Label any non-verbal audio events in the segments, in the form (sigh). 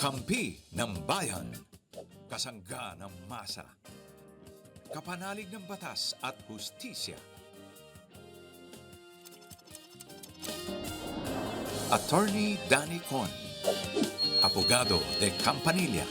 Kakampi ng bayan. Kasangga ng masa. Kapanalig ng batas at hustisya. Attorney Danny Con. Abogado de Campanilla.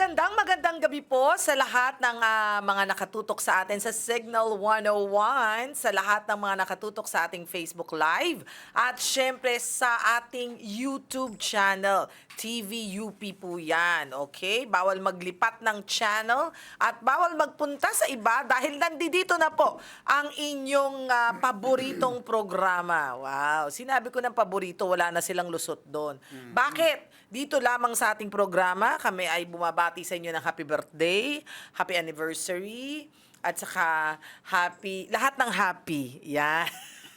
Magandang magandang gabi po sa lahat ng ah, mga nakatutok sa atin sa Signal 101, sa lahat ng mga nakatutok sa ating Facebook Live, at syempre sa ating YouTube channel. TVUP po yan, okay? Bawal maglipat ng channel at bawal magpunta sa iba dahil nandito na po ang inyong ah, paboritong programa. Wow, sinabi ko ng paborito, wala na silang lusot doon. Bakit? Dito lamang sa ating programa, kami ay bumabati sa inyo ng happy birthday, happy anniversary, at saka happy, lahat ng happy. Yan.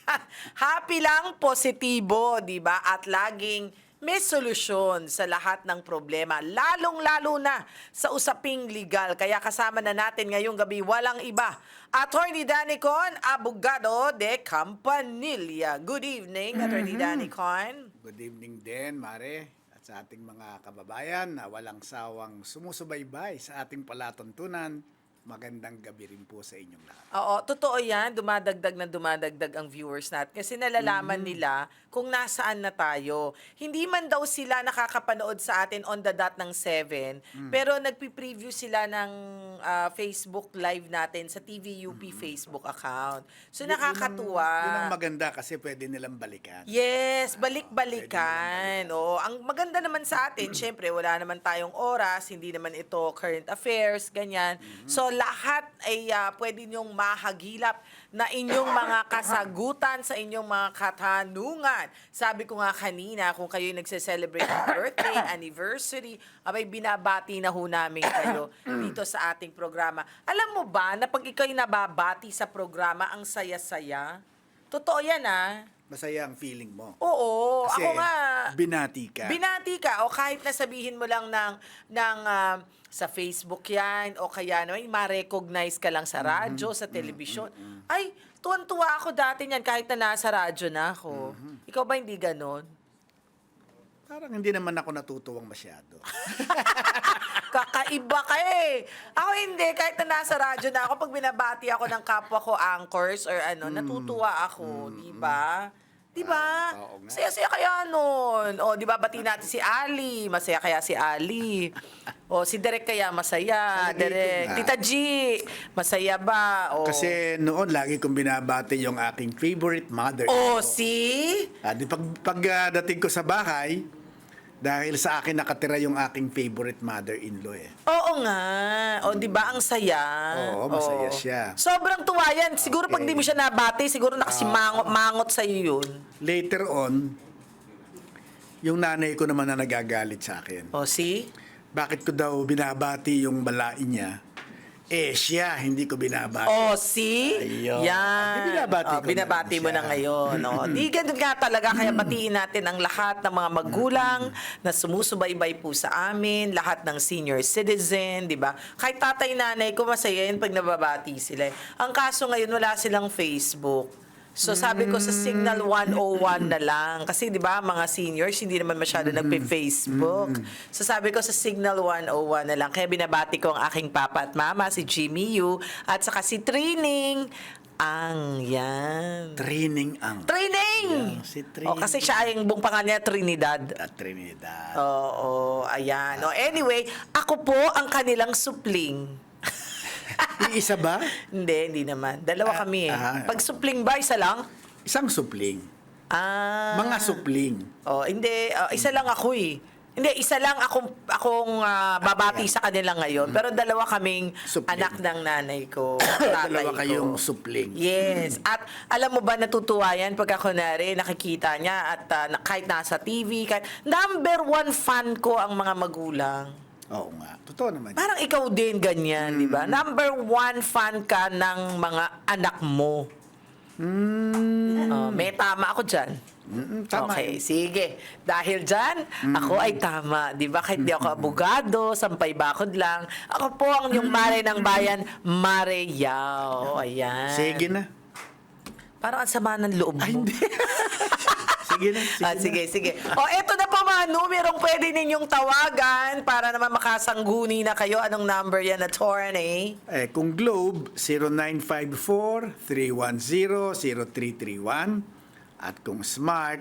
(laughs) happy lang, positibo, di ba? At laging may solusyon sa lahat ng problema, lalong-lalo na sa usaping legal. Kaya kasama na natin ngayong gabi, walang iba. Attorney Danicon, abogado de Campanilla. Good evening, Attorney Danicon. Good evening din, Mare, sa ating mga kababayan na walang sawang sumusubaybay sa ating palatuntunan. Magandang gabi rin po sa inyong lahat. Oo, totoo yan. Dumadagdag na dumadagdag ang viewers natin. Kasi nalalaman Mm-hmm. nila kung nasaan na tayo. Hindi man daw sila nakakapanood sa atin on the dot ng 7, Mm. pero nagpi-preview sila ng ah, Facebook live natin sa TVUP Facebook account. So Mm-hmm. Nakakatuwa. Yun ang, maganda kasi pwede nilang balikan. Yes, balik-balikan. Oo, ang maganda naman sa atin, syempre, wala naman tayong oras, hindi naman ito current affairs, ganyan. So, lahat ay ah, pwede niyong mahagilap na inyong mga kasagutan sa inyong mga katanungan. Sabi ko nga kanina, kung kayo nagse-celebrate ng birthday, (coughs) anniversary, abay binabati na ho namin kayo (coughs) dito sa ating programa. Alam mo ba na pag ikaw'y nababati sa programa, ang saya-saya? Totoo yan ah. Masaya ang feeling mo. Oo, Kasi ako nga. binati ka. Binati ka o kahit na sabihin mo lang ng ng um, sa Facebook 'yan o kaya naman ma-recognize ka lang sa radyo, sa telebisyon. Ay, tuwan-tuwa ako dati niyan kahit na nasa radyo na ako. Ikaw ba hindi ganon? Parang hindi naman ako natutuwang masyado. (laughs) Kakaiba ka eh. Ako hindi, kahit na nasa radyo na ako, pag binabati ako ng kapwa ko anchors or ano, natutuwa ako, di ba? Di ba? Ah, oo nga. Saya-saya kaya nun. O, di ba, bati natin si Ali. Masaya kaya si Ali. O, si Derek kaya masaya. Ay, dito Derek. nga. Tita G, masaya ba? O, Kasi noon, lagi kong binabati yung aking favorite mother. O, si? Ah, di pag, pag ah, ko sa bahay, dahil sa akin nakatira yung aking favorite mother-in-law eh. Oo nga. O, di ba, ang saya. Oo, masaya Oo. siya. Sobrang tuwa yan. Siguro pag Okay. Ah. di mo siya nabati, siguro nakasimangot mangot sa'yo yun. Later on, yung nanay ko naman na nagagalit sa akin. O, see? Bakit ko daw binabati yung balain niya? Eh, siya, hindi ko binabati. O, see? Ayun. Yan. Di, binabati ko binabati na mo siya. na ngayon. O, (laughs) di ganun nga talaga. Kaya batiin natin ang lahat ng mga magulang na sumusubaybay po sa amin, lahat ng senior citizen, di ba? Kahit tatay nanay ko, masaya yun pag nababati sila. eh. Ang kaso ngayon, wala silang Facebook. So sabi ko sa Signal 101 na lang kasi 'di ba mga seniors hindi naman masyado nagpe-Facebook. So sabi ko sa Signal 101 na lang kaya binabati ko ang aking papa at mama si Jimmy Yu at saka si Trining ang yan. Training ang Training! Yan, si O, kasi siya ay yung buong pangalan niya Trinidad. at Trinidad. Oo, ayan. O, anyway, ako po ang kanilang supling. (laughs) (laughs) Yung isa ba? hindi, hindi naman. Dalawa Ah, kami eh. ah. Pag supling ba, isa lang? Isang supling. Ah. Mga supling. Oh, hindi. ah, isa lang ako eh. Hindi, isa lang akong, akong ah, babati sa kanila ngayon. Pero dalawa kaming Supling. anak ng nanay ko. (coughs) tatay Dalawa ko. kayong supling. Yes. At alam mo ba, natutuwa yan pagka kunwari nakikita niya at ah, na- kahit nasa TV, kahit, number one fan ko ang mga magulang. Oo nga. Totoo naman. Parang ikaw din ganyan, di Mm. ba? Number one fan ka ng mga anak mo. Oh, may tama ako dyan. Mm, tama. Okay, sige. Dahil dyan, ako ay tama. Di ba? Kahit di ako abogado, sampay bakod lang. Ako po ang yung mare ng bayan, Mare Yao. Ayan. Sige na. Parang ang sama ng loob mo. Ay, hindi. (laughs) Sige na, sige ah, na. sige, sige. O, eto na po mga numerong pwede ninyong tawagan para naman makasangguni na kayo. Anong number yan, attorney? Eh, kung Globe, 0954-310-0331. At kung Smart,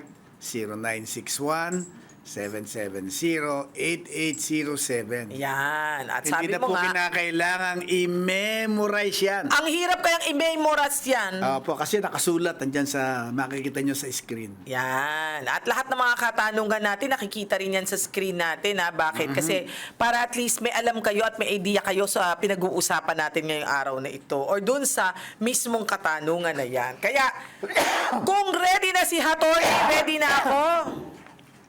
0961-770-8807. Yan. At sabi Hindi na mo po nga, kinakailangang i-memorize yan. ang hirap kayang i-memorize yan. Opo, kasi nakasulat nandyan sa, makikita nyo sa screen. Yan. At lahat ng mga katanungan natin, nakikita rin yan sa screen natin. Ha? Bakit? Kasi para at least may alam kayo at may idea kayo sa pinag-uusapan natin ngayong araw na ito. Or dun sa mismong katanungan na yan. Kaya, (coughs) kung ready na si Hatoy, ready na ako.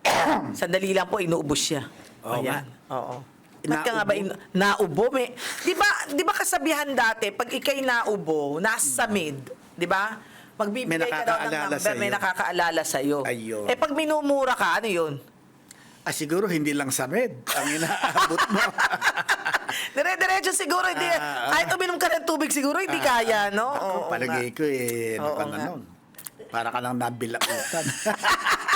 (coughs) Sandali lang po, inuubos siya. Oo Ayan. Oo. Ba't ka nga ba in- naubo? May, di ba, di ba kasabihan dati, pag ikay naubo, nasa mid, di ba? Magbibigay ka daw ng nakakaalala number, may sa'yo. nakakaalala sa'yo. Ayun. Eh, pag minumura ka, ano yun? Ah, siguro hindi lang sa med ang inaabot mo. (laughs) Dire-diretso siguro, hindi. Ah, ah. kahit uminom ka ng tubig, siguro hindi kaya, no? Ako, Oo palagay ko eh, ano Oo ka na nga. nun? Para ka lang nabilakutan. (laughs)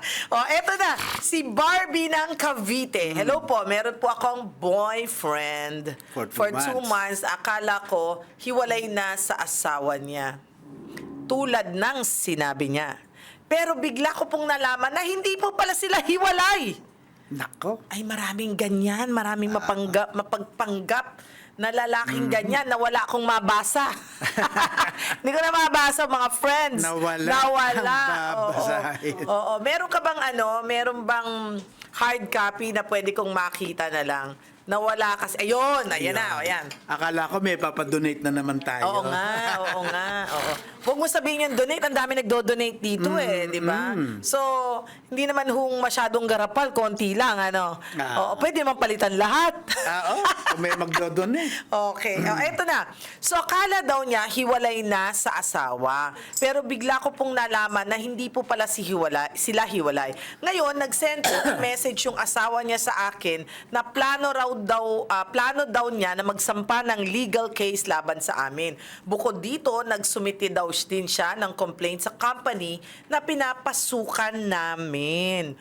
(laughs) Oh, eto na. Si Barbie ng Cavite. Hello po, meron po akong boyfriend. For two two months. Akala ko, hiwalay na sa asawa niya. Tulad ng sinabi niya. Pero bigla ko pong nalaman na hindi po pala sila hiwalay. Nako. Ay, maraming ganyan. Maraming mapanggap, mapagpanggap na lalaking ganyan na wala akong mabasa. (laughs) Hindi ko na mabasa, mga friends. Nawala Nawala. (laughs) babasahin. Oo, oo. Meron ka bang ano, meron bang hard copy na pwede kong makita na lang? Nawala kasi. Ayun, ayan na, ayan. Akala ko may papadonate na naman tayo. Oo nga, oo nga, oo. Huwag mo sabihin yung donate, ang dami nagdo-donate dito eh, di ba? So, hindi naman hung masyadong garapal, konti lang, ano. Ah. Oo, pwede naman palitan lahat. Ah, oo. Kung may magdodonate. (laughs) Okay. Oh, eto na. So, akala daw niya hiwalay na sa asawa. Pero bigla ko pong nalaman na hindi po pala si hiwalay, sila hiwalay. Ngayon, nag-send po ng (coughs) message yung asawa niya sa akin na plano raw daw, ah, plano daw niya na magsampa ng legal case laban sa amin. Bukod dito, nagsumiti daw din siya ng complaint sa company na pinapasukan namin.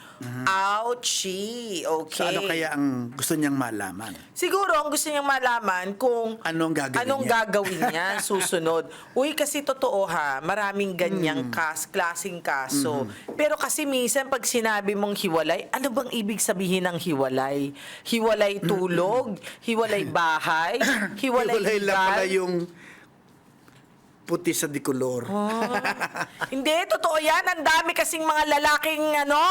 Ouchie. Okay. So ano kaya ang gusto niyang malaman? Siguro ang gusto niyang malaman kung Anong gagawin anong niya? gagawin niya (laughs) susunod. Uy, kasi totoo ha, maraming ganyang kas, klasing kaso. Pero kasi minsan pag sinabi mong hiwalay, ano bang ibig sabihin ng hiwalay? Hiwalay tulog? hiwalay bahay? (coughs) Hiwalay, Hiwalay lang pala yung puti sa dikolor. Hindi, totoo yan. Ang dami kasing mga lalaking ano.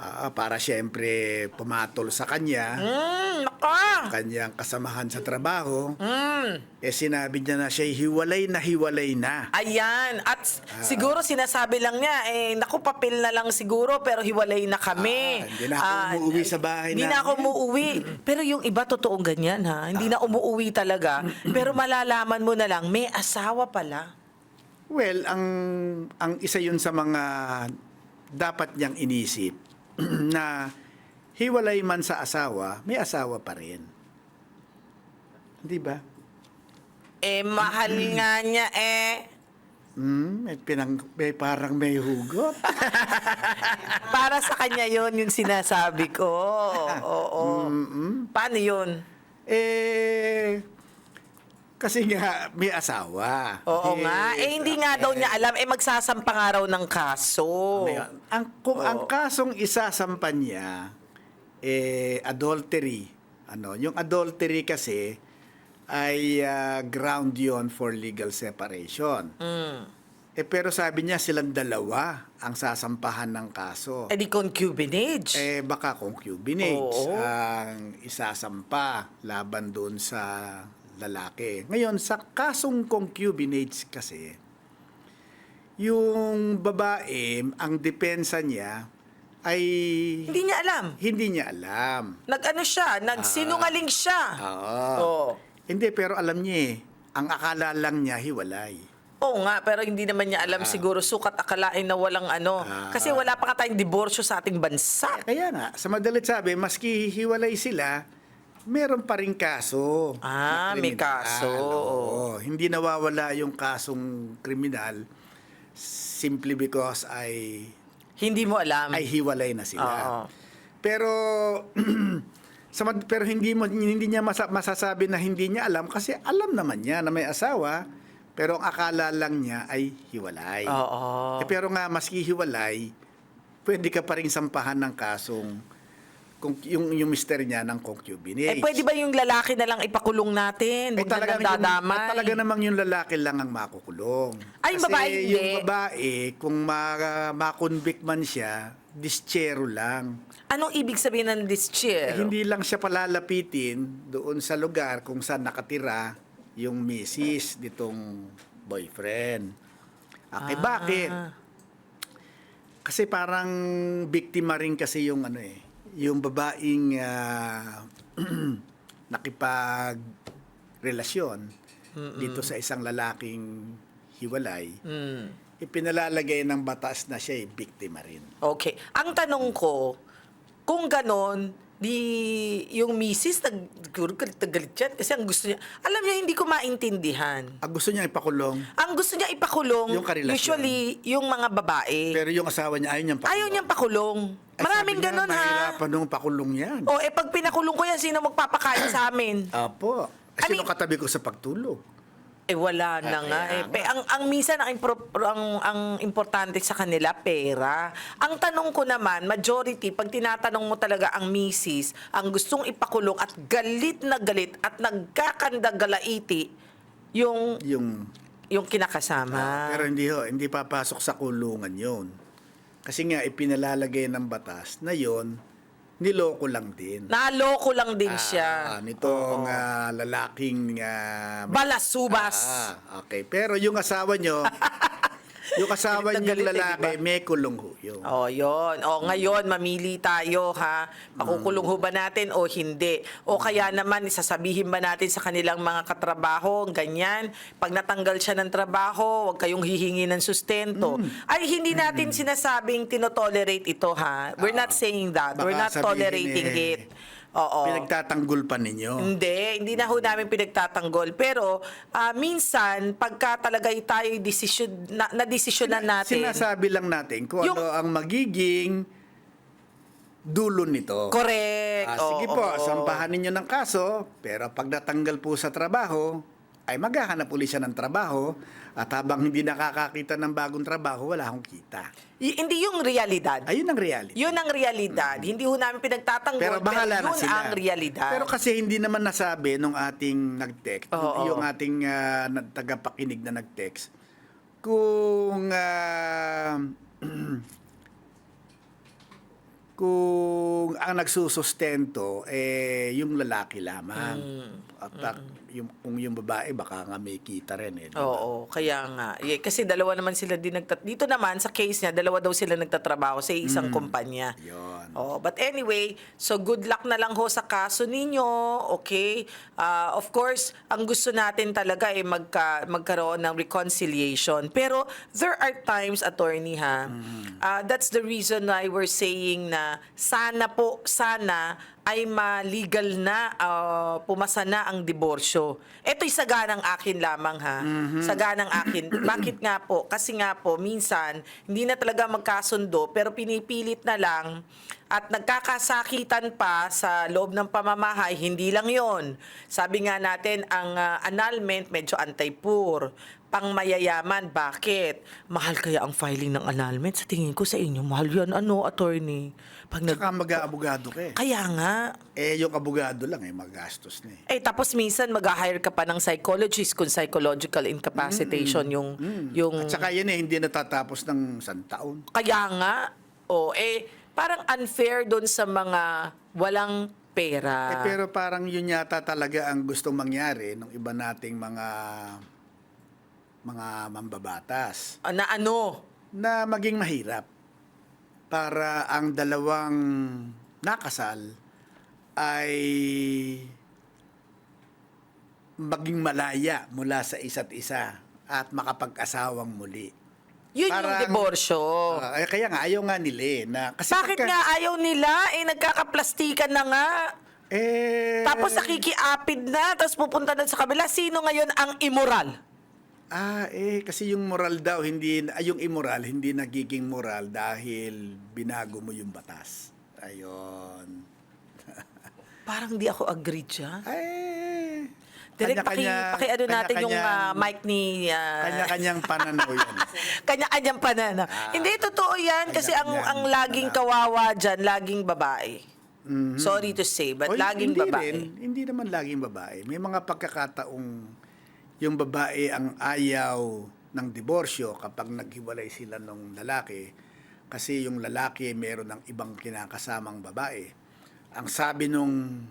Ah, para siyempre pumatol sa kanya, Hmm, naka. kanyang kasamahan sa trabaho, Hmm. eh sinabi niya na siya hiwalay na hiwalay na. Ayan. At s- siguro sinasabi lang niya, eh, naku, papel na lang siguro, pero hiwalay na kami. Ah, hindi na ako umuuwi sa bahay Hindi na namin. ako umuuwi. Pero yung iba, totoong ganyan, ha? Hindi na umuuwi talaga. pero malalaman mo na lang, may asawa pala. Well, ang ang isa yun sa mga dapat niyang inisip (clears throat) na hiwalay man sa asawa, may asawa pa rin. Di ba? Eh, mahal (clears throat) nga niya, eh. Hmm, may, pinang, may parang may hugot. (laughs) Para sa kanya yon yung sinasabi ko. Oo. Paano yun? eh, kasi nga may asawa. Oo nga. Eh, hindi nga daw niya alam. Eh, magsasampa nga raw ng kaso. Ngayon, ang, kung ang kasong isasampan niya, eh, adultery. Ano, yung adultery kasi ay ah, ground yon for legal separation. Mm. Eh, pero sabi niya silang dalawa ang sasampahan ng kaso. Eh, di concubinage. Eh, baka concubinage Oo. ang isasampa laban doon sa lalaki. Ngayon, sa kasong concubinage kasi, yung babae, ang depensa niya ay Hindi niya alam. hindi niya alam. Nag-ano siya, nagsinungaling siya. Oo. Oo. Hindi, pero alam niya eh. Ang akala lang niya, hiwalay. Oo nga, pero hindi naman niya alam siguro sukat akalain na walang ano. Ah. Kasi wala pa nga tayong diborsyo sa ating bansa. Kaya nga, sa madalit sabi, maski hiwalay sila, meron pa rin kaso. Ah, may kaso. Oo. Hindi nawawala yung kasong kriminal simply because ay Hindi mo alam. ay hiwalay na sila. Oo. Pero (clears throat) sa mad- pero hindi mo hindi niya masa- masasabi na hindi niya alam kasi alam naman niya na may asawa pero ang akala lang niya ay hiwalay. Oo. Eh, pero nga maski hiwalay, pwede ka pa rin sampahan ng kasong kung yung yung mister niya ng concubinage. Eh, pwede ba yung lalaki na lang ipakulong natin? Eh, na talaga, lang dadamay. Yung, talaga namang yung lalaki lang ang makukulong. Ay, yung Kasi babae hindi. yung babae, kung ma- makonvict man siya, dischero lang. Anong ibig sabihin ng Eh, dischero? hindi lang siya palalapitin doon sa lugar kung saan nakatira yung misis nitong boyfriend. Okay, Ah. bakit? Kasi parang biktima rin kasi yung ano eh, yung babaeng ah, (clears throat) nakipag relasyon dito sa isang lalaking hiwalay, Hmm. ipinalalagay ng batas na siya ay biktima rin. Okay. Ang tanong ko, kung ganon, di yung misis, nag, siguro galit na galit yan kasi ang gusto niya, alam niya, hindi ko maintindihan. Ang gusto niya ipakulong, Ang gusto niya ipakulong, Yung karelasyon. usually, yung mga babae. pero yung asawa niya ayaw niyang pakulong. ayaw niyang pakulong. Ay, Maraming ganon ha. Mahirapan nung pakulong yan. O, eh, pag pinakulong ko yan, sino magpapakain sa amin? Apo. I Sino mean- katabi ko sa pagtulog? Eh wala na Ah, nga kaya eh. Pe, ang ang minsan ang, impro- ang ang importante sa kanila pera. Ang tanong ko naman, majority pag tinatanong mo talaga ang misis, ang gustong ipakulong at galit na galit at nagkakandagalaiti yung Yung yung kinakasama. pero hindi ho, hindi papasok sa kulungan 'yon. Kasi nga ipinalalagay ng batas na 'yon niloko lang din. Naloko lang din siya. Ah, nitong ah, lalaking ah, Balasubas. Ah, okay. Pero yung asawa nyo, (laughs) yung na niyo galit eh, lalaki, may kulong ho yun. Oh, yon. O ngayon mamili tayo ha. Pakukulong ho ba natin o hindi? O kaya naman isasabihin ba natin sa kanilang mga katrabaho, ganyan, pag natanggal siya ng trabaho, huwag kayong hihingi ng sustento. Ay hindi natin sinasabing tinotolerate ito ha. We're not saying that. We're not sabihin tolerating eh, it. Oo. Pinagtatanggol pa ninyo. Hindi, hindi na ho namin pinagtatanggol. Pero ah, minsan, pagka talaga tayo desisyon, na, na desisyonan natin. Sinasabi lang natin kung Yung- ano ang magiging dulo nito. Correct. Ah, sige Oo, po, oo. sampahan ninyo ng kaso, pero pag natanggal po sa trabaho, ay maghahanap ulit siya ng trabaho at habang hindi nakakakita ng bagong trabaho, wala akong kita. Y- hindi yung realidad. Ayun ang reality. Yun ang realidad. Hindi ho namin pinagtatanggol, pero pero, bahala na yun sila. ang realidad. Pero kasi hindi naman nasabi nung ating nag-text, Oo. yung ating na- tagapakinig na nag-text, kung ah, (clears throat) kung ang nagsusustento eh yung lalaki lamang. Mm. At ah, yung kung yung babae baka nga may kita rin eh. di ba? Oo, kaya nga. Eh, kasi dalawa naman sila din nagtat... Dito naman, sa case niya, dalawa daw sila nagtatrabaho sa isang kumpanya. Mm. Yun. Oh, but anyway, so good luck na lang ho sa kaso ninyo, okay? Ah, of course, ang gusto natin talaga ay magka, magkaroon ng reconciliation. Pero there are times, attorney ha, ah, that's the reason why we're saying na sana po, sana ay ma-legal na, ah, pumasa na ang diborsyo. Ito'y saganang akin lamang ha. Saganang akin. (clears throat) Bakit nga po? Kasi nga po, minsan, hindi na talaga magkasundo, pero pinipilit na lang at nagkakasakitan pa sa loob ng pamamahay, hindi lang yon. Sabi nga natin, ang ah, annulment medyo anti-poor. Pang mayayaman, bakit? Mahal kaya ang filing ng annulment? Sa tingin ko sa inyo, mahal yan, ano, attorney? Pag nag... Saka mag-aabogado ka eh. Kaya nga, Eh yung abogado lang eh magastos na eh. eh, tapos minsan mag-hire ka pa ng psychologist kung psychological incapacitation yung, yung, At saka yan eh, hindi natatapos ng isang taon. kaya nga, o eh, parang unfair doon sa mga walang pera. Eh, pero parang yun yata talaga ang gustong mangyari ng iba nating mga mga mambabatas Ah, na ano? na maging mahirap para ang dalawang nakasal ay maging malaya mula sa isa't isa at makapag-asawang muli. Yun yung Parang- diborsyo. Ah, eh, kaya nga, ayaw nga nila eh. Na, kasi Bakit pagka- nga ayaw nila? Eh, nagkakaplastikan na nga. Eh, Tapos nakikiapid na, tapos pupunta na sa kabila. Sino ngayon ang immoral? Ah, eh, kasi yung moral daw, hindi, ay, yung immoral, hindi nagiging moral dahil binago mo yung batas. Ayun. (laughs) Parang di ako agree dyan. Ay, Direk, paki, kanya-kanya- paki ano natin yung ah, kanya-kanyang- mic ni... ah, Kanya-kanyang (laughs) pananaw yan. Kanya-kanyang panana. Hindi, totoo yan. Kasi ang, kanya-kanyang ang laging kawawa dyan, laging babae. Sorry to say, but O, laging hindi babae. Rin, hindi naman laging babae. May mga pagkakataong yung babae ang ayaw ng diborsyo kapag naghiwalay sila ng lalaki kasi yung lalaki meron ng ibang kinakasamang babae. Ang sabi nung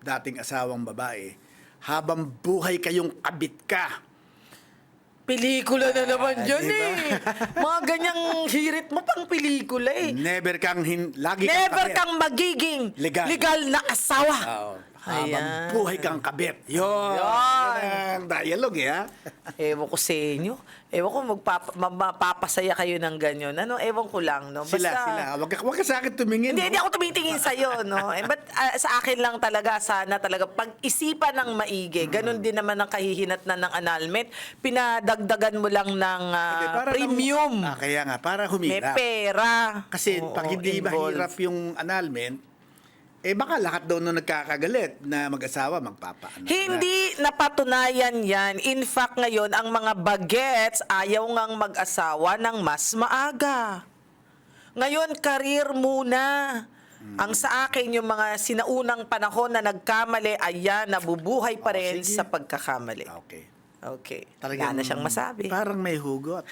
dating asawang babae, habang buhay kayong kabit ka, Pelikula na naman Ah, yun diba? eh. Mga ganyang hirit mo pang pelikula eh. never kang hin, lagi Never kabit. kang magiging Legal. legal, na asawa. Oo. Ayan. buhay kang kabit. Yun. Yun. Ang dialogue eh, ha? (laughs) Ewan ko sa inyo. Ewan ko magpapa, ma- mapapasaya kayo ng ganyan. Ano, ewan ko lang, no? Sila, sila. Wag ka, wag ka sa akin tumingin. Hindi, no? hindi ako tumitingin sa'yo, no? Eh, but ah, sa akin lang talaga, sana talaga, pag-isipan ng maigi, ganun din naman ang kahihinat na ng annulment, pinadagdagan mo lang ng ah, Hindi, para premium. lang- ah, kaya nga, para May humirap. pera. Kasi Oo, pag hindi involved. mahirap yung annulment, eh baka lahat daw nung nagkakagalit na mag-asawa magpapaano. Hindi napatunayan yan. In fact, ngayon, ang mga bagets ayaw ngang mag-asawa ng mas maaga. Ngayon, karir muna. Hmm. Ang sa akin, yung mga sinaunang panahon na nagkamali, ayan, nabubuhay pa Oh, rin sige. sa pagkakamali. Okay. Okay. Talagang Wala na siyang masabi. Parang may hugot.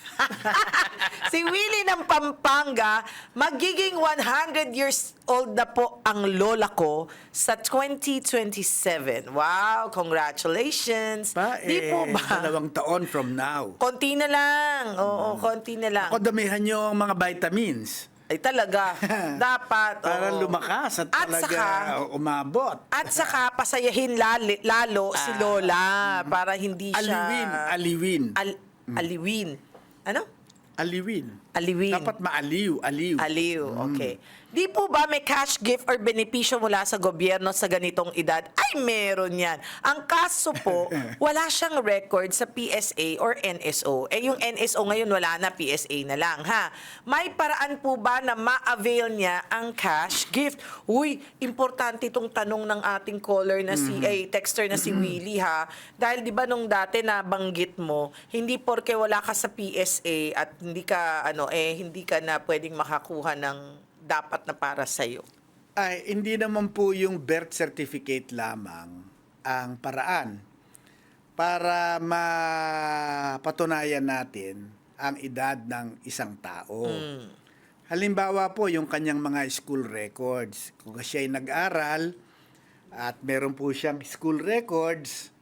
(laughs) si Willie ng Pampanga, magiging 100 years old na po ang lola ko sa 2027. Wow, congratulations. Pa, Di eh, po ba? dalawang taon from now. Konti na lang. Oo, konti na lang. Ako damihan nyo ang mga vitamins Ay talaga. (laughs) Dapat. para oo. lumakas at, At talaga saka- umabot. At saka pasayahin lalo si Ah. Lola para hindi siya... Aliwin, aliwin. Al- aliwin. Ano? aliwin. Aliwin. Dapat maaliw, aliw. Aliw, okay. Di po ba may cash gift or benepisyo mula sa gobyerno sa ganitong edad? Ay, meron yan. Ang kaso po, (laughs) wala siyang record sa PSA or NSO. Eh, yung NSO ngayon wala na, PSA na lang, ha? May paraan po ba na ma-avail niya ang cash gift? Uy, importante itong tanong ng ating caller na si, ay, texter na si Willie, ha? Dahil di ba nung dati na banggit mo, hindi porke wala ka sa PSA at hindi ka, ano, eh, hindi ka na pwedeng makakuha ng dapat na para sa'yo. Ay, hindi naman po yung birth certificate lamang ang paraan para mapatunayan natin ang edad ng isang tao. Halimbawa po, yung kanyang mga school records. Kung siya ay nag-aral at meron po siyang school records,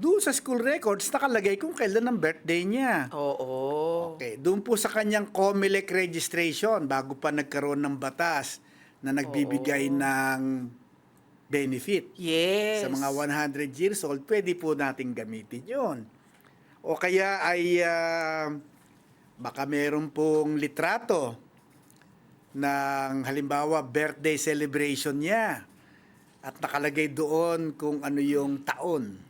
doon sa school records, nakalagay kung kailan ang birthday niya. Oo. Okay, doon po sa kanyang COMELEC registration bago pa nagkaroon ng batas na nagbibigay ng benefit. Yes. Sa mga 100 years old, pwede po nating gamitin yon. O kaya ay ah, baka meron pong litrato ng halimbawa birthday celebration niya at nakalagay doon kung ano yung taon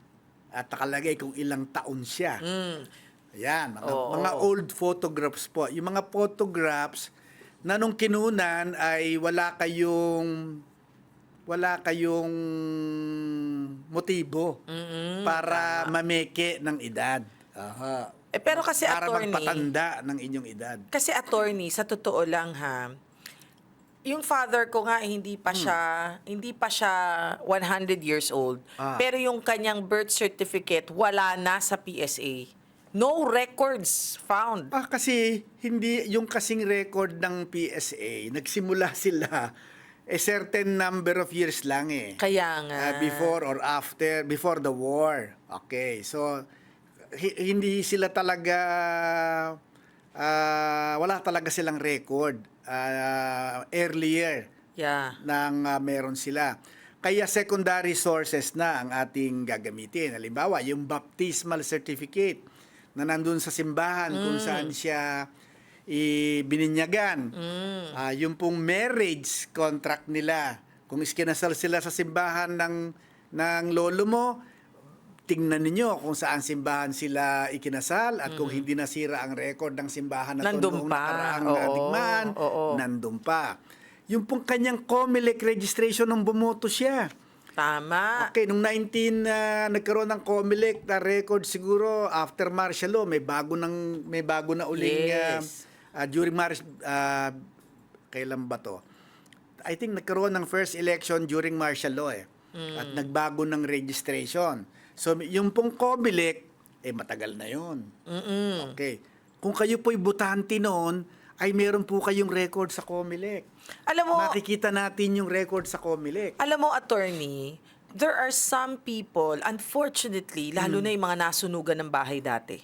at nakalagay kung ilang taon siya. Mm. Ayan, mga, Oo. mga old photographs po. Yung mga photographs na nung kinunan ay wala kayong wala kayong motibo para mameke ng edad. Aha. Eh, pero kasi para attorney- magpatanda ng inyong edad. Kasi attorney, sa totoo lang ha, yung father ko nga hindi pa siya hindi pa siya 100 years old. Ah. Pero yung kanyang birth certificate wala na sa PSA. No records found. Ah, kasi hindi yung kasing record ng PSA, nagsimula (laughs) sila a certain number of years lang eh. Kaya nga. Uh, before or after, before the war. Okay, so hi- hindi sila talaga, ah, wala talaga silang record ah, earlier Yeah. nang ah, meron sila. Kaya secondary sources na ang ating gagamitin. Halimbawa, yung baptismal certificate na nandun sa simbahan kung saan siya ibininyagan. Ah, yung pong marriage contract nila. Kung iskinasal sila sa simbahan ng ng lolo mo, tingnan ninyo kung saan simbahan sila ikinasal at kung hindi nasira ang record ng simbahan na to Nandun noong pa. nakaraang oo. nandun pa. Yung pong kanyang COMELEC registration nung bumoto siya. Tama. Okay, nung 19 na nagkaroon ng COMELEC na record siguro after martial law, may bago ng may bago na uling Yes. ah, ah, during martial ah, kailan ba to? I think nagkaroon ng first election during martial law eh. At nagbago ng registration. So yung pong COMELEC eh matagal na 'yon. Okay. Kung kayo po'y butante noon, ay meron po kayong record sa COMELEC. Alam mo, Makikita natin yung record sa COMELEC. Alam mo, attorney, there are some people, unfortunately, lalo na yung mga nasunugan ng bahay dati.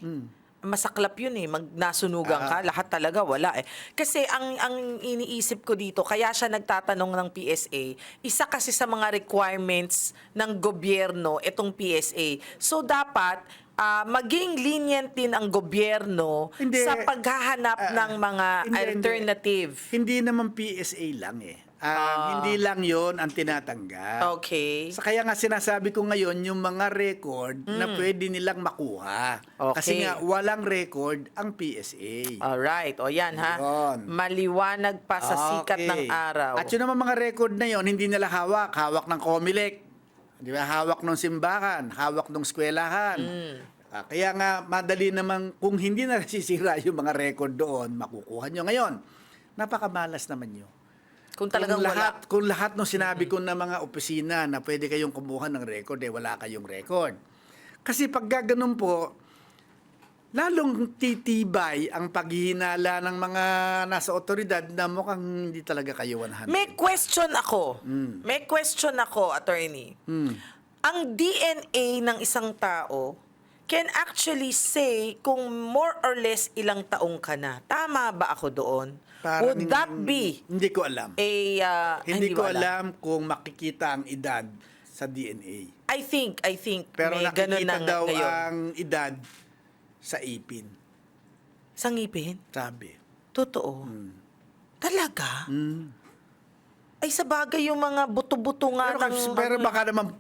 Masaklap yun eh, mag nasunugan ka, lahat talaga wala eh. Kasi ang ang iniisip ko dito, kaya siya nagtatanong ng PSA, isa kasi sa mga requirements ng gobyerno itong PSA. So dapat ah, maging lenient din ang gobyerno Hindi. sa paghahanap Ah, ng mga hindi, hindi. alternative. Hindi naman PSA lang eh. Ah, Hindi lang yon ang tinatanggap. Okay. Sa kaya nga sinasabi ko ngayon, yung mga record na pwede nilang makuha. Kasi Okay. nga, walang record ang PSA. Alright, o yan ha. Yun. Maliwanag pa sa sikat Okay. ng araw. At yun naman mga record na yon hindi nila hawak. Hawak ng COMELEC. Di ba? Hawak ng simbahan. Hawak ng eskwelahan. Mm. Ah, kaya nga, madali naman, kung hindi na (laughs) nasisira yung mga record doon, makukuha nyo. Ngayon, napakamalas naman yun. Kung talagang kung lahat, wala. Kung lahat ng sinabi ko na mga opisina na pwede kayong kumuha ng record, eh wala kayong record. Kasi pag gaganon po, lalong titibay ang paghihinala ng mga nasa otoridad na mukhang hindi talaga kayo 100. May question ako. Hmm. May question ako, attorney. Ang DNA ng isang tao can actually say kung more or less ilang taong ka na. Tama ba ako doon? Parang- Would that be Hindi ko alam. a... uh, hindi ko alam kung makikita ang edad sa DNA. I think, I think Pero may ganun nakikita na daw ngayon. ang edad sa ipin. Sa ngipin? Sabi. Totoo. Hmm. Talaga? Ay, sa bagay yung mga buto-buto nga Pero, ng... pero baka naman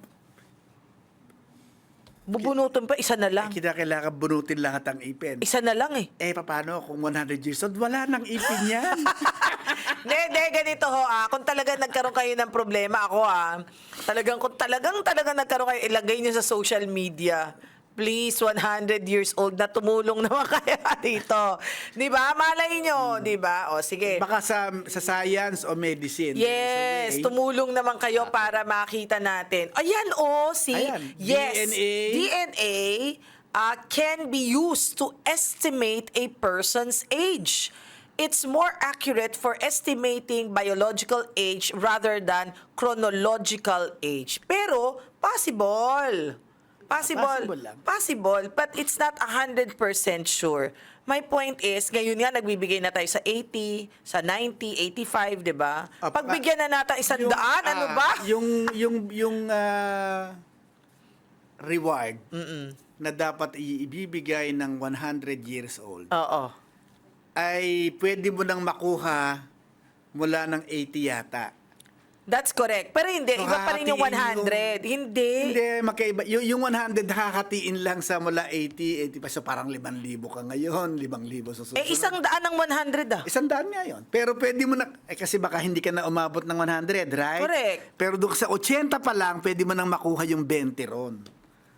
Bubunutin pa, isa na lang. kita kailangan bunutin lahat ang ipin. Isa na lang eh. Eh, paano kung 100 years old? Wala nang ipin yan. (laughs) Hindi, hindi, ganito ho ah. Kung talagang nagkaroon kayo ng problema, ako ah, talagang, kung talagang talagang nagkaroon kayo, ilagay nyo sa social media. Please, 100 years old na tumulong naman (laughs) kayo dito. Di ba? Malay nyo, di ba? O, sige. Baka sa, sa science o medicine. Yes, tumulong naman kayo para makita natin. Ayan, oh, see? Ayan, yes, DNA. DNA uh, can be used to estimate a person's age. It's more accurate for estimating biological age rather than chronological age. Pero, possible. Possible. Possible lang. Possible, but it's not 100% sure. My point is, ngayon nga nagbibigay na tayo sa 80, sa 90, 85, 'di ba? Ah, Pagbigyan na natin isang Yung, daan, ano ah, ba? Yung, yung, yung ah, reward na dapat i- ibibigay ng 100 years old Oo. ay pwede mo nang makuha mula ng 80 yata. That's correct. Pero hindi, So, iba pa rin yung hahatiin 100. Hindi. Hindi, magkaiba. Yung, yung 100 hahatiin lang sa mula 80, 80 pa. So parang 5,000 ka ngayon, 5,000 sa susunod. Eh, isang daan ng 100 ah. Isang daan nga yun. Pero pwede mo na, eh kasi baka hindi ka na umabot ng 100, right? Correct. Pero doon sa 80 pa lang, pwede mo nang makuha yung 20 ron.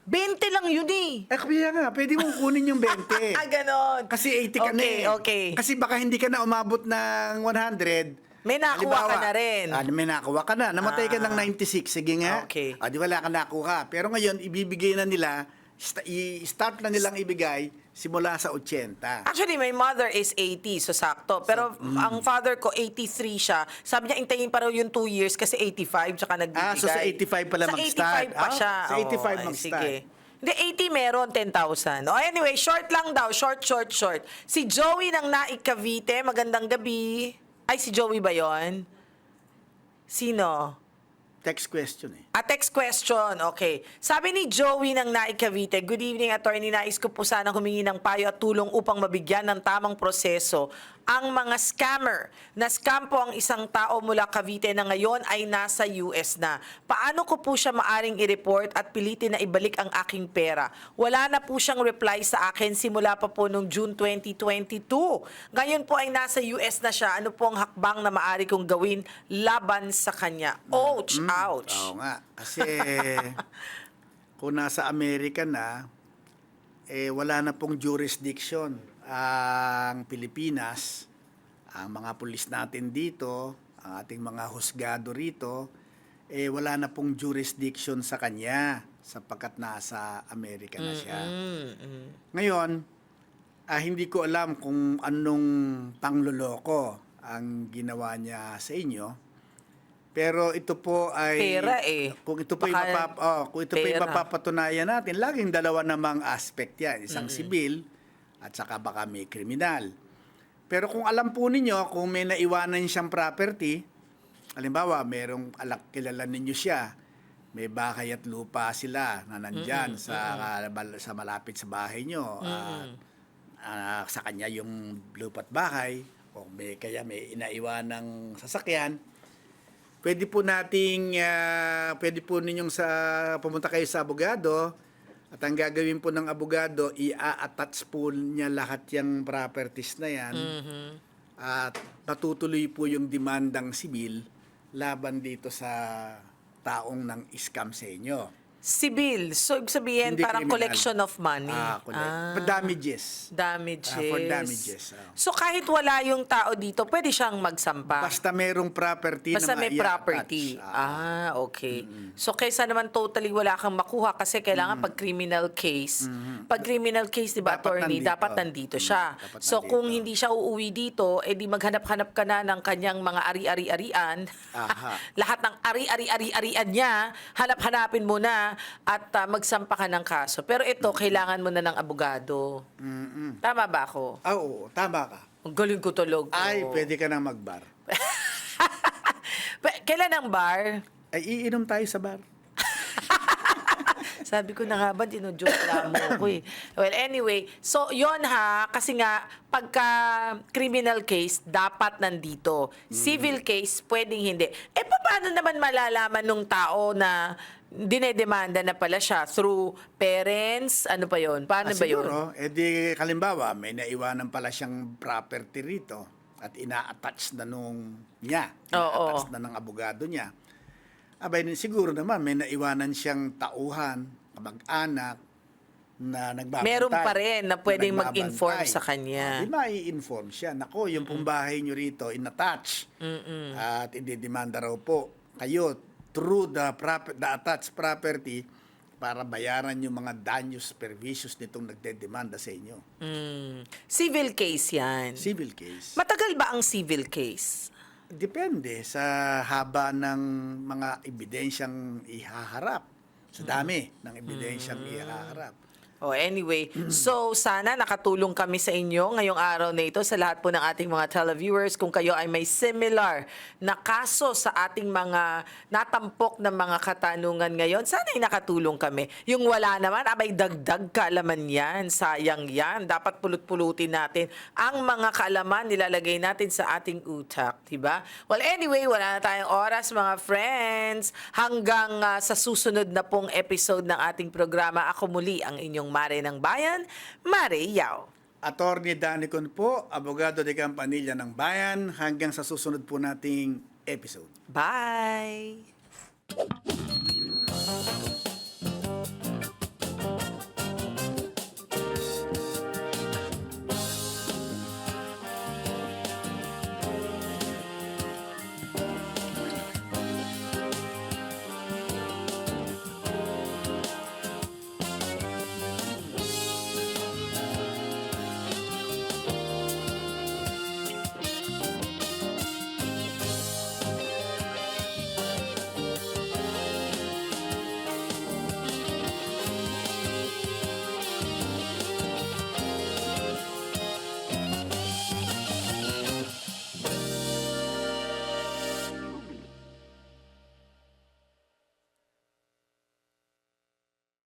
20 lang yun eh. Eh, kaya nga, pwede mong kunin yung 20. (laughs) Ah, ganon. Kasi 80 ka na Okay, eh. okay. Kasi baka hindi ka na umabot ng 100. May nakuha ka na rin. Ah, may nakuha ka na. Namatay ka Ah. ng 96. Sige nga. Okay. Ah, di wala ka nakuha. Pero ngayon, ibibigay na nila, sta- i-start na nilang ibigay simula sa 80. Actually, my mother is 80, so sakto. Pero mm. ang father ko, 83 siya. Sabi niya, intayin pa raw yung 2 years kasi 85, tsaka nagbibigay. Ah, so sa 85 pala Sa mag-start. 85 pa Ah, siya. sa 85 Oo, ay, mag-start. Sige. Hindi, 80 meron, 10,000. Oh, anyway, short lang daw. Short, short, short. Si Joey ng Naik Cavite, magandang gabi. Ay, si Joey ba yon? Sino? text question eh. A text question, okay. Sabi ni Joey ng Naik Cavite, Good evening, attorney. Nais ko po sana humingi ng payo at tulong upang mabigyan ng tamang proseso ang mga scammer. Na scam po ang isang tao mula Cavite na ngayon ay nasa US na. Paano ko po siya maaring i-report at pilitin na ibalik ang aking pera? Wala na po siyang reply sa akin simula pa po noong June 2022. Ngayon po ay nasa US na siya. Ano po ang hakbang na maaari kong gawin laban sa kanya? Ouch! Ouch! Oo nga. Kasi (laughs) kung nasa Amerika na, eh, wala na pong jurisdiction ang Pilipinas, ang mga pulis natin dito, ang ating mga husgado rito, eh, wala na pong jurisdiction sa kanya sapagkat nasa Amerika na siya. Ngayon, ah, hindi ko alam kung anong pangloloko ang ginawa niya sa inyo. Pero ito po ay Pera eh. Kung ito po ay Baka mapap- oh, kung ito po pera. mapapatunayan natin, laging dalawa namang aspect 'yan, isang sibil at saka baka may kriminal. Pero kung alam po ninyo kung may naiwanan siyang property, halimbawa, merong alak kilala ninyo siya, may bahay at lupa sila na nandyan sa bal- sa malapit sa bahay nyo. at, ah, sa kanya yung lupa at bahay o may kaya may inaiwan ng sasakyan. Pwede po nating ah, pwede po ninyong sa pumunta kayo sa abogado at ang gagawin po ng abogado i-attach po niya lahat yung properties na yan at patutuloy po yung demandang sibil laban dito sa taong nang scam sa inyo. Sibil. So, ibig sabihin, Hindi parang criminal. collection of money. Ah, collect. Ah, damages. damages. Ah, for damages, ah. So, kahit wala yung tao dito, pwede siyang magsampa. Basta merong property Basta na may ma- property. i-attach. Ah. Ah, okay. So, kaysa naman totally wala kang makuha kasi kailangan pag criminal case, pag criminal case, di ba, Dapat attorney, nandito. dapat nandito siya. dapat So, nandito. kung hindi siya uuwi dito, edi maghanap-hanap ka na ng kanyang mga ari-ari-arian. Aha. (laughs) Lahat ng ari-ari-ari-arian niya, hanap-hanapin mo na at ah, magsampa ka ng kaso. Pero ito, kailangan mo na ng abogado. Tama ba ako? Ah, oo, tama ka. Ang galing ko tulog. Ay, pwede ka nang magbar. (laughs) Pa- Kailan ang bar? Ay, iinom tayo sa bar. (laughs) Sabi ko na nga ba, dinujoke lang mo ko eh. Well, anyway, so yon ha, kasi nga, pagka criminal case, dapat nandito. Civil case, pwedeng hindi. Eh, paano naman malalaman nung tao na dinedemanda na pala siya through parents? Ano pa yon? Paano Ah, ba yun? siguro, eh di, kalimbawa, may naiwanan pala siyang property rito at ina-attach na nung niya. Ina-attach na ng abogado niya. Abay, siguro naman, may naiwanan siyang tauhan, kamag-anak, na nagbabantay. Meron pa rin na pwedeng nagbabantay. mag-inform sa kanya. Ah, di mai-inform siya. Nako, yung pong bahay nyo rito, in-attach. At ididemanda raw po kayo through the, prop- the attached property para bayaran yung mga danyos pervicious nitong nagdedemanda sa inyo. Mm. Civil case yan. Civil case. Matagal ba ang civil case? Depende sa haba ng mga ebidensyang ihaharap. Sa dami ng ebidensyang ihaharap. Oh, anyway, so sana nakatulong kami sa inyo ngayong araw na ito sa lahat po ng ating mga televiewers kung kayo ay may similar na kaso sa ating mga natampok na mga katanungan ngayon. Sana ay nakatulong kami. Yung wala naman, abay dagdag kaalaman yan. Sayang yan. Dapat pulot-pulutin natin ang mga kaalaman nilalagay natin sa ating utak, 'di ba? Well, anyway, wala na tayong oras mga friends. Hanggang ah, sa susunod na pong episode ng ating programa, ako muli ang inyong Mare ng Bayan, Mare Yao. Attorney Danicon po, abogado de Campanilla ng Bayan, hanggang sa susunod po nating episode. Bye!